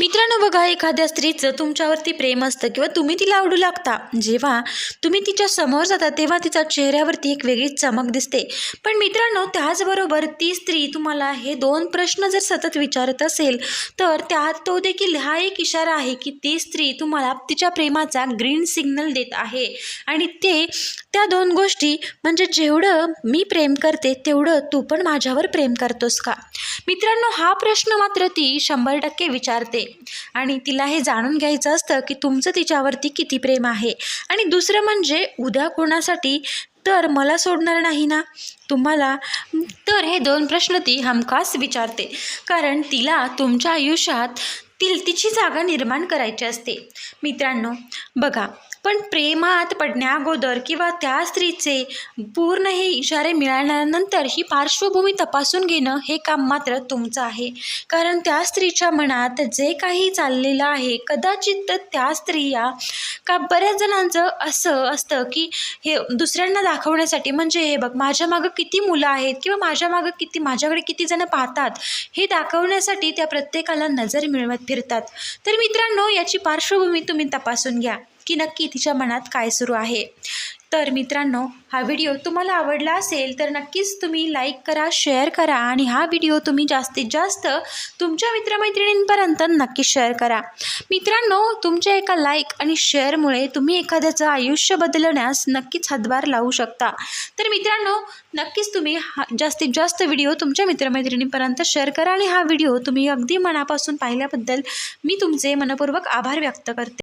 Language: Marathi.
मित्रांनो बघा एखाद्या स्त्रीचं तुमच्यावरती प्रेम असतं किंवा तुम्ही तिला आवडू लागता. जेव्हा तुम्ही तिच्या समोर जाता तेव्हा तिच्या चेहऱ्यावरती एक वेगळीच चमक दिसते. पण मित्रांनो त्याचबरोबर ती स्त्री तुम्हाला हे दोन प्रश्न जर सतत विचारत असेल तर त्यात तो देखील हा एक इशारा आहे की ती स्त्री तुम्हाला तिच्या प्रेमाचा ग्रीन सिग्नल देत आहे. आणि ते त्या दोन गोष्टी म्हणजे जेवढं मी प्रेम करते तेवढं तू पण माझ्यावर प्रेम करतोस का? मित्रांनो हा प्रश्न मात्र ती शंभर टक्के विचारते. आणि तिला हे जाणून घ्यायचं असतं की तुमचं तिच्यावरती किती प्रेम आहे. आणि दुसरं म्हणजे उद्या कोणासाठी तर मला सोडणार नाही ना? तुम्हाला तर हे दोन प्रश्न ती हमखास विचारते. कारण तिला तुमच्या आयुष्यात तिलतीची तिची जागा निर्माण करायची असते. मित्रांनो बघा पण प्रेमात पडण्याअगोदर किंवा त्या स्त्रीचे पूर्ण हे इशारे मिळाल्यानंतर ही पार्श्वभूमी तपासून घेणं हे काम मात्र तुमचं आहे. कारण त्या स्त्रीच्या मनात जे काही चाललेलं आहे कदाचित त्या स्त्रिया का बऱ्याच जणांचं असं असतं की हे दुसऱ्यांना दाखवण्यासाठी म्हणजे हे बघ माझ्या मागं किती मुलं आहेत किंवा माझ्या मागं किती माझ्याकडे किती जणं पाहतात हे दाखवण्यासाठी त्या प्रत्येकाला नजर मिळवत फिरतात. तर मित्रांनो याची पार्श्वभूमी तुम्ही तपासून घ्या की नक्की तिच्या मनात काय सुरू आहे. तर मित्रांनो हा व्हिडिओ तुम्हाला आवडला असेल तर नक्कीच तुम्ही लाईक करा शेअर करा आणि हा व्हिडिओ तुम्ही जास्तीत जास्त तुमच्या मित्रमैत्रिणींपर्यंत नक्की शेअर करा. मित्रांनो तुमच्या एका लाईक आणि शेअरमुळे तुम्ही एखाद्याचं आयुष्य बदलण्यास नक्कीच हातभार लावू शकता. तर मित्रांनो नक्कीच तुम्ही हा जास्तीत जास्त व्हिडिओ तुमच्या मित्रमैत्रिणींपर्यंत शेअर करा आणि हा व्हिडिओ तुम्ही अगदी मनापासून पाहिल्याबद्दल मी तुमचे मनपूर्वक आभार व्यक्त करते.